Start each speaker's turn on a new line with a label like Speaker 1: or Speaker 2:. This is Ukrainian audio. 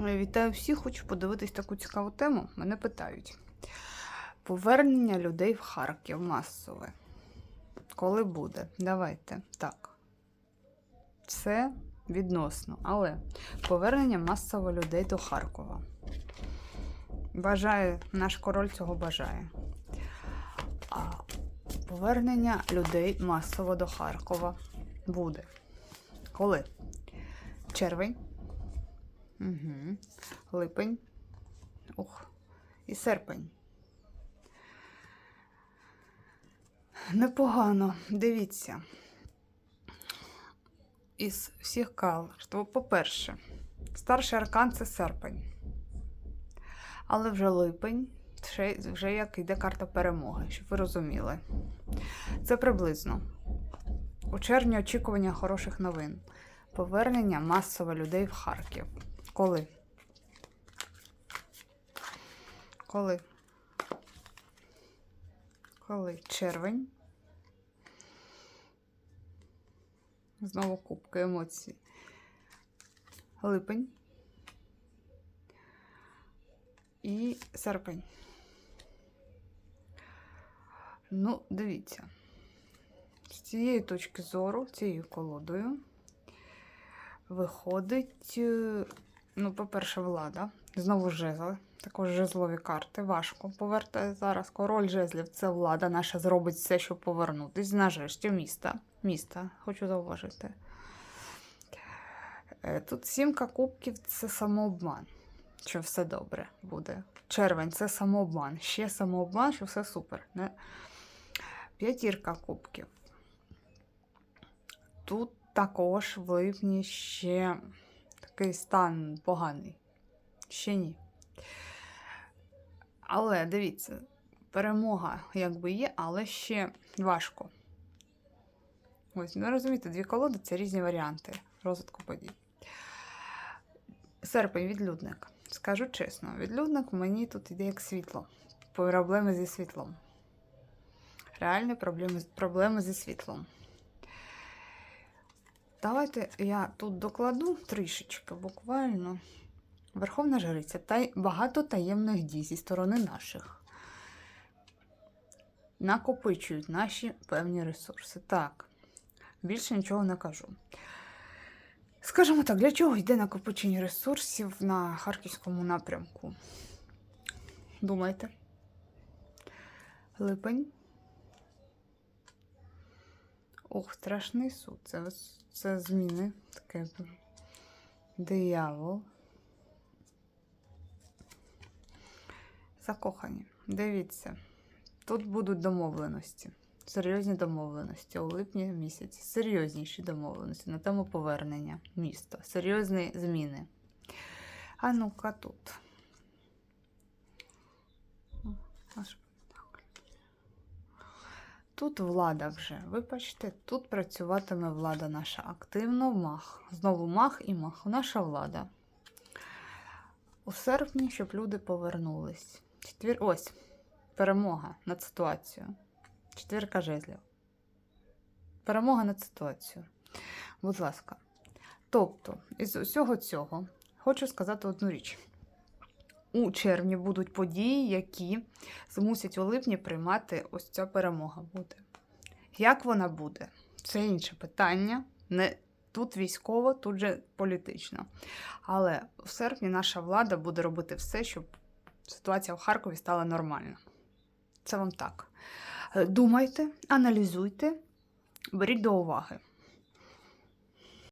Speaker 1: Вітаю всіх, хочу подивитись таку цікаву тему. Мене питають. Повернення людей в Харків масове. Коли буде? Давайте. Так. Це відносно. Але повернення масово людей до Харкова. Бажає, наш король цього бажає. А повернення людей масово до Харкова буде. Коли? Червень. Угу. Липень. Ух. І серпень. Непогано. Дивіться. Із всіх кал, що, по-перше, старший аркан це серпень. Але вже липень, ще- вже як йде карта перемоги, щоб ви розуміли. Це приблизно. У червні очікування хороших новин. Повернення масово людей в Харків. Коли? Коли? Коли? Червень. Знову кубка емоцій. Липень. І серпень. Ну, дивіться. З цієї точки зору, цією колодою виходить, е, ну, по-перше, влада. Знову жезли. Також жезлові карти. Важко поверти зараз. Король жезлів це влада наша зробить все, щоб повернутись. Нарешті міста. Міста, хочу зауважити. Е, Тут сімка кубків це самообман. Що все добре буде. Червень це самообман. Ще самообман, що все супер. Не? П'ятірка кубків. Тут також в липні ще такий стан поганий. Ще ні. Але дивіться, перемога якби є, але ще важко. Ось, ну розумієте, дві колоди це різні варіанти розвитку подій. Серпень, відлюдник. Скажу чесно, відлюдник мені тут іде як світло. Проблеми зі світлом. Реальні проблеми, проблеми зі світлом. Давайте я тут докладу трішечки, буквально. Верховна Жриця та багато таємних дій зі сторони наших. Накопичують наші певні ресурси. Так, більше нічого не кажу. Скажімо так, для чого йде накопичення ресурсів на харківському напрямку? Думайте. Липень. Ох, страшний суд. Це, це зміни. Таке диявол. Закохані. Дивіться. Тут будуть домовленості. Серйозні домовленості у липні місяці. Серйозніші домовленості на тему повернення міста. Серйозні зміни. А ну-ка тут. Тут влада вже. Вибачте, тут працюватиме влада наша активно. Мах. Знову мах і мах. Наша влада. У серпні, щоб люди повернулись. Четвір... Ось перемога над ситуацією. Четвірка жезлів. Перемога над ситуацією. Будь ласка. Тобто, із усього цього хочу сказати одну річ. У червні будуть події, які змусять у липні приймати ось ця перемога буде. Як вона буде? Це інше питання. Не тут військово, тут же політично. Але в серпні наша влада буде робити все, щоб ситуація в Харкові стала нормальна. Це вам так. Думайте, аналізуйте, беріть до уваги.